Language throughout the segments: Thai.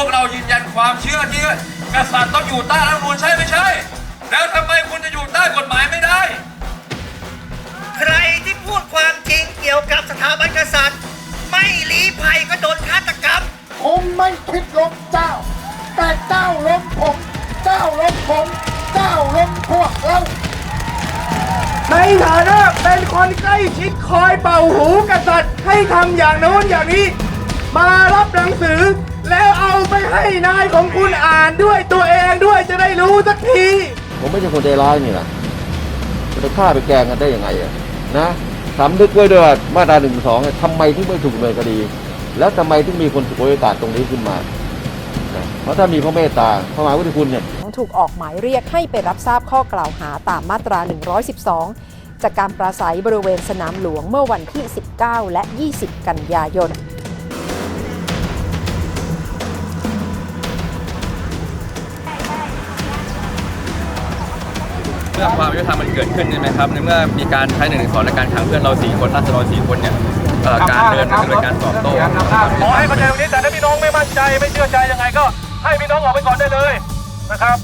วกเรายืนยันความเชื่อที่กษัตริย์ต้องอยู่ใต้รัฐธรรมนูญใช่ไม่ใช่ แล้วทำไมคุณจะอยู่ใต้กฎหมายไม่ได้ ใครที่พูดความจริงเกี่ยวกับสถาบันกษัตริย์ ไม่หลีภัยก็โดนฆาตกรรม ผมไม่คิดล้มเจ้า แต่เจ้าล้มผม เจ้าล้มผม เจ้าล้มพวกเรา ในฐานะเป็นคนใกล้ชิดคอยเป่าหูกษัตริย์ให้ทำอย่างโน้นอย่างนี้ มารับหนังสือแล้วเอา ไปให้นายของคุณอ่านด้วยตัวเองด้วยจะได้รู้สักที ผมไม่ใช่คนใจร้ายนี่นะจะไปฆ่าไปแกล้งกันได้ยังไงอะนะสำนึกไว้ด้วยว่ามาตราหนึ่งสองทำไมถึงไม่ถูกดำเนินคดี แล้วทำไมถึงมีคนถูกโอกาสตรงนี้ขึ้นมานะเพราะถ้ามีพระเมตตาพระมหากรุณาธิคุณเนี่ย ถูกออกหมายเรียกให้ไปรับทราบข้อกล่าวหาตามมาตรา 112 จากการปราศัยบริเวณสนามหลวงเมื่อวันที่ 19 และ 20 กันยายน มื่อความยุติธรรมมันเกิดขึ้นใช่ไหมครับในเมื่อมีการใช้หนึ่งสองในการขังเพื่อนเราสี่คนราษฎรสี่คนเนี่ยเอ่อการเดินมันเป็นการตอบโต้ขอให้เข้าใจตรงนี้แต่ถ้าพี่น้องไม่มั่นใจไม่เชื่อใจยังไงก็ให้พี่น้องออกไปก่อนได้เลยนะครับ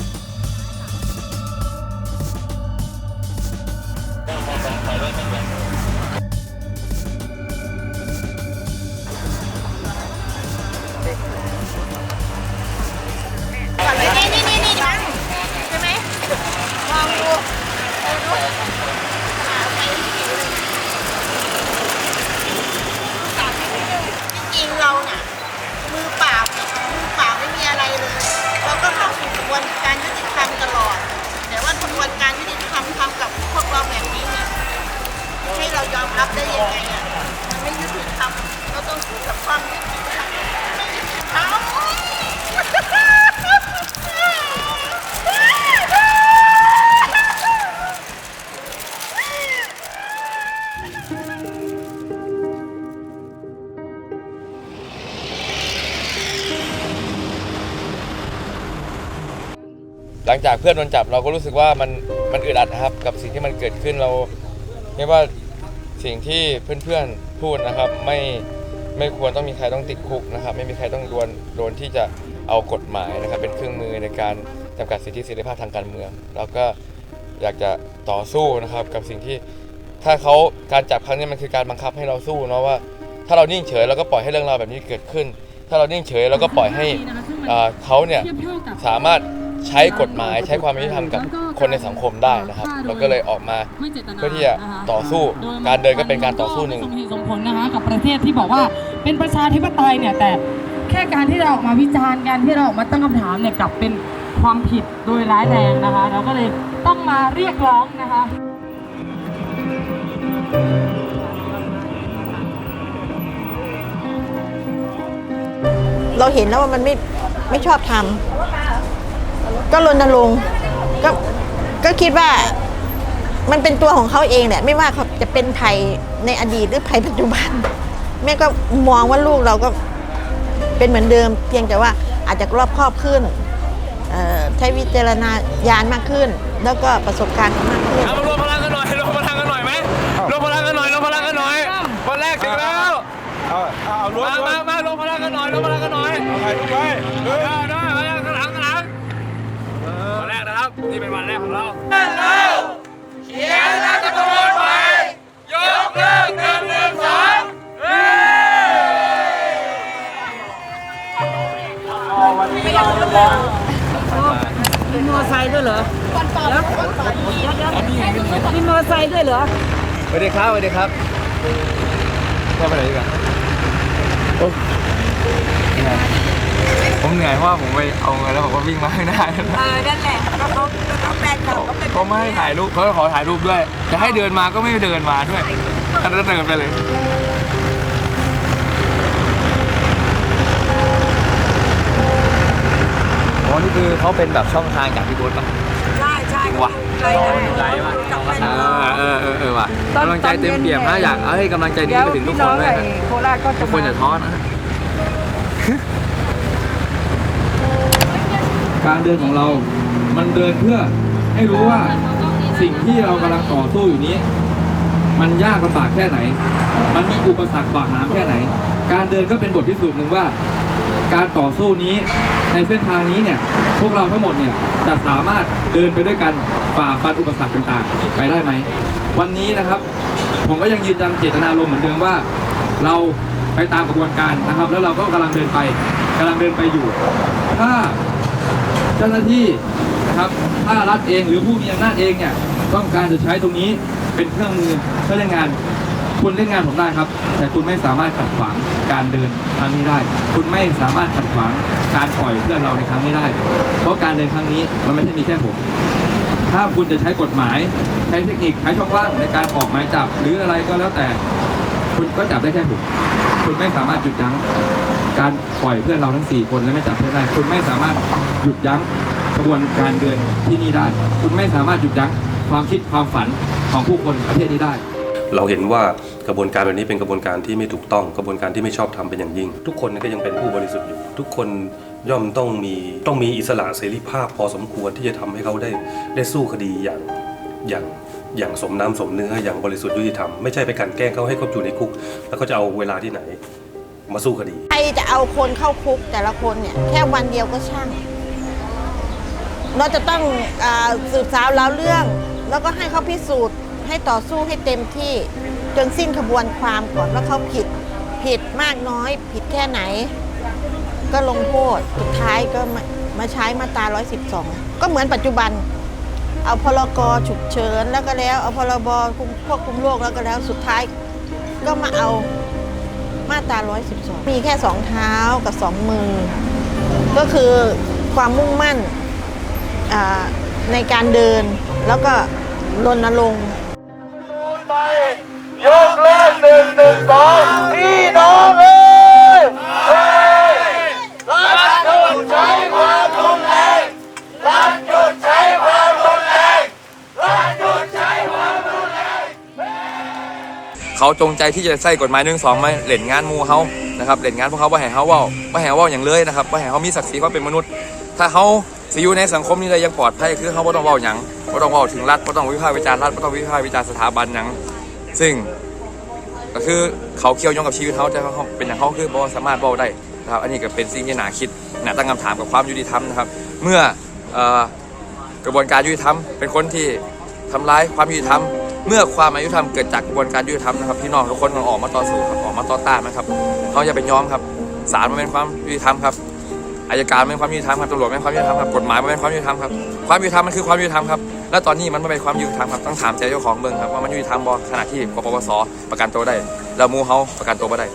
ลังจากเพื่อนโดนจับเราก็รู้สึกว่ามันมันอึดอัดนะครับ กับสิ่งที่มันเกิดขึ้นเราเรียกว่าสิ่งที่เพื่อนๆพูดนะครับ ไม่ไม่ควรต้องมีใครต้องติดคุกนะครับ ไม่มีใครต้องโดนโดนที่จะเอากฎหมายนะครับ เป็นเครื่องมือในการจำกัดสิทธิเสรีภาพทางการเมืองแล้วก็อยากจะต่อสู้นะครับ กับสิ่งที่ถ้าเขาการจับครั้งนี้มันคือการบังคับให้เราสู้เนาะว่า ถ้าเรานิ่งเฉยเราก็ปล่อยให้เรื่องราวแบบนี้เกิดขึ้น ถ้าเรานิ่งเฉยเราก็ปล่อยให้เขาเนี่ยสามารถ ใช้กฎหมายใช้ความยุติธรรมกับคนในสังคมได้นะครับเราก็เลยออกมาเพื่อที่จะต่อสู้การเดินก็เป็นการต่อสู้หนึ่งสมเหตุสมผลนะคะกับประเทศที่บอกว่าเป็นประชาธิปไตยเนี่ยแต่แค่การที่เราออกมาวิจารณ์การที่เราออกมาตั้งคำถามเนี่ยกลับเป็นความผิดโดยร้ายแรงนะคะ เราก็เลยต้องมาเรียกร้องนะคะ เราเห็นแล้วว่ามันไม่ไม่ชอบทำ ก็รณรงค์ก็ก็คิดว่ามันเป็นตัวของเขาเองแหละไม่ว่าเขาจะเป็นภัยในอดีตหรือภัยปัจจุบัน แม่ก็มองว่าลูกเราก็เป็นเหมือนเดิม เพียงแต่ว่าอาจจะรอบครอบขึ้นเอ่อใช้วิจารณญาณมากขึ้น แล้วก็ประสบการณ์มากขึ้นเอามารวมพลังกันหน่อยรวมพลังกันหน่อยไหมรวมพลังกันหน่อยรวมพลังกันหน่อยวันแรกถึงแล้วเอาเอารวมมารวมามมารวมพลังกันหน่อยรวมพลังกันหน่อยเอาไปทุกไป นะครับนี่เป็นวันแรกของเราเราเขียนรัฐธรรมนูญใหม่ยกเลิกหนึ่งหนึ่งสองเฮ้ยมีมอไซค์ด้วยเหรอมีมอไซค์ด้วยเหรอสวัสดีครับสวัสดีครับจะไปไหนดีกันผม เหนื่อยเพราะว่าผมไปเอาเงินแล้วผมก็วิ่งมาข้างหน้าเออนั่นแหละก็เขาก็แฟนเขาก็เป็นเขาไม่ให้ถ่ายรูปเขาขอถ่ายรูปด้วยจะให้เดินมาก็ไม่เดินมาด้วยท่านก็เดินไปเลยอ๋อนี่คือเขาเป็นแบบช่องทางจากพี่บุ๊ปะใช่ใช่จริงว่ะใช่ใจว่ะจับไปเออเออเออเออว่ะกำลังใจเต็มเปี่ยมนะอยากเอาให้กำลังใจนี้ไปถึงทุกคนด้วยนะโคราชก็ทุจะกคนอย่าท้อนะ การเดินของเรา มันเดินเพื่อให้รู้ว่าสิ่งที่เรากำลังต่อสู้อยู่นี้ มันยากลำบากแค่ไหน มันมีอุปสรรคบากหนามแค่ไหน การเดินก็เป็นบทพิสูจน์หนึ่งว่า การต่อสู้นี้ในเส้นทางนี้เนี่ย พวกเราทั้งหมดเนี่ยจะสามารถเดินไปด้วยกันฝ่าฟันอุปสรรคต่างๆ ไปได้ไหม วันนี้นะครับ ผมก็ยังยืนยันเจตนารมณ์เหมือนเดิมว่า เราไปตามกระบวนการนะครับ แล้วเราก็กำลังเดินไปกำลังเดินไปอยู่ ถ้า เจ้าหน้าที่นะครับถ้ารัฐเองหรือผู้มีอำนาจเองเนี่ยต้องการจะใช้ตรงนี้เป็นเครื่องมือเพื่อเล่นงาน คุณเล่นงานผมได้ครับ แต่คุณไม่สามารถขัดขวางการเดินครั้งนี้ได้ คุณไม่สามารถขัดขวางการปล่อยเพื่อนเราในครั้งนี้ได้ เพราะการเดินครั้งนี้มันไม่ใช่มีแค่ผมถ้าคุณจะใช้กฎหมายใช้เทคนิคใช้ช่องว่างในการออกหมายจับ หรืออะไรก็แล้วแต่ คุณก็จับได้แค่ผม คุณไม่สามารถหยุดยั้งการปล่อยเพื่อนเราทั้ง 4 คนและไม่จับเพื่อนได้ คุณไม่สามารถหยุดยั้งกระบวนการเดินที่นี่ได้ คุณไม่สามารถหยุดยั้งความคิดความฝันของผู้คนประเทศนี้ได้ เราเห็นว่ากระบวนการแบบนี้เป็นกระบวนการที่ไม่ถูกต้อง กระบวนการที่ไม่ชอบทำเป็นอย่างยิ่ง ทุกคนก็ยังเป็นผู้บริสุทธิ์อยู่ ทุกคนย่อมต้องมีต้องมีอิสระเสรีภาพพอสมควรที่จะทำให้เขาได้ได้สู้คดีอย่างอย่าง อย่างสมน้ำสมเนื้ออย่างบริสุทธิ์ยุติธรรมไม่ใช่ไปกันแกล้งเขาให้เขาอยู่ในคุก แล้วก็จะเอาเวลาที่ไหน มาสู้คดี ใครจะเอาคนเข้าคุกแต่ละคนเนี่ยแค่วันเดียวก็ช่าง เราจะต้องอสืบสาวแล้วเรื่อง แล้วก็ให้เขาพิสูจน์ ให้ต่อสู้ให้เต็มที่จนสิ้นขบวนความก่อนว่าเขาผิดผิดมากน้อย ผิดแค่ไหน ก็ลงโทษสุดท้ายก็มามาใช้มาตรา112 ก็เหมือนปัจจุบัน เอาพรกฉุกเฉินแล้วก็แล้วเอาพรบควบคุมโรคแล้วก็แล้วสุดท้ายก็มาเอามาตรา 112 มีแค่สองเท้ากับสองมือ ก็คือความมุ่งมั่นในการเดินแล้วก็รณรงค์ยกเลิกหนึ่งหนึ่งสองพี่น้อง เขาจงใจที่จะใส่กฎหมายหนึ่งสองมาเล่นงานมูเขานะครับเล่นงานพวกเขาว่าให้เขาว่าว่าให้เขาเว่าอย่างเลยนะครับว่าให้เขามีศักดิ์ศรีเขาเป็นมนุษย์ ถ้าเขาสิอยู่ในสังคมนี้ได้ยังปลอดภัยคือเขาไม่ต้องว่าอย่างไม่ต้องว่าถึงรัฐไม่ต้องวิพากษ์วิจารณ์รัฐไม่ต้องวิพากษ์วิจารณ์สถาบันอย่างซึ่งก็คือเขาเคี่ยวยงกับชีวิตเขาแต่เขาเป็นอย่างเขาคือบอกสามารถเว่าได้นะครับอันนี้ก็เป็นสิ่งที่น่าคิดน่าตั้งคำถามกับความยุติธรรมนะครับ เมื่อเอ่อกระบวนการยุติธรรมเป็นคนที่ทำร้ายความยุติธรรม เมื่อความอายุธรรมเกิดจากกระบวนการยุติธรรมนะครับพี่น้องทุกคนต้องออกมาต่อสู้ครับออกมาต่อต้านนะครับเขาจะเป็นยอมครับศาลมันเป็นความยุติธรรมครับอายการมันเป็นความยุติธรรมครับตำรวจเป็นความยุติธรรมครับกฎหมายมันเป็นความยุติธรรมครับความยุติธรรมมันคือความยุติธรรมครับและตอนนี้มันไม่เป็นความยุติธรรมครับต้องถามใจเจ้าของเมืองครับว่ามันยุติธรรมบ่ขณะที่กปปสประกันตัวได้แล้วมูเฮาประกันตัวไม่ได้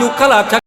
yukkalar.